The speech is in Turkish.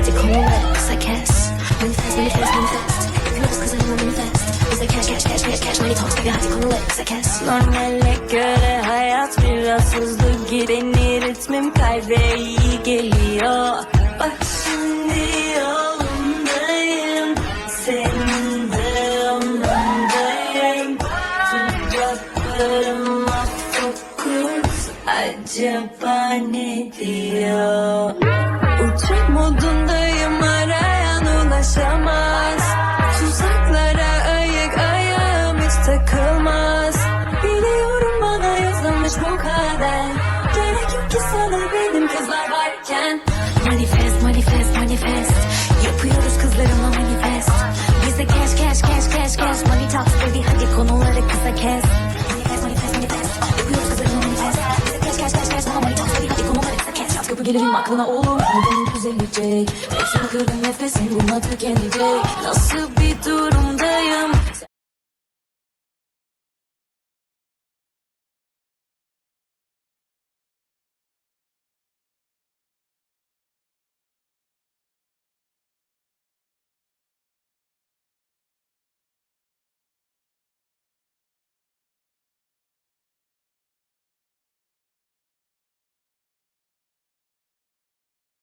hadi konuları kısa kes Manifest manifest manifest. Yapıyoruz kızlarımla manifest. Bize cash cash cash cash cash Money talks baby hadi konuları kısa kes Normale göre hayat biraz hızlı gideni ritmim kalbe iyi geliyor. Bak şimdi yolundayım. Senin de yanındayım Tuzaklarıma fokus Acaba ne diyor Uçak modundayım arayan ulaşamaz. Tuzaklara ayık ayağım hiç takılmaz. Biliyorum bana yazılmış bu kader Gerek yok ki sana benim kızlar gelirim aklına oğlum Neden düzelecek. Hepsini kırdım nefesim buna tükenecek Nasıl bir durumda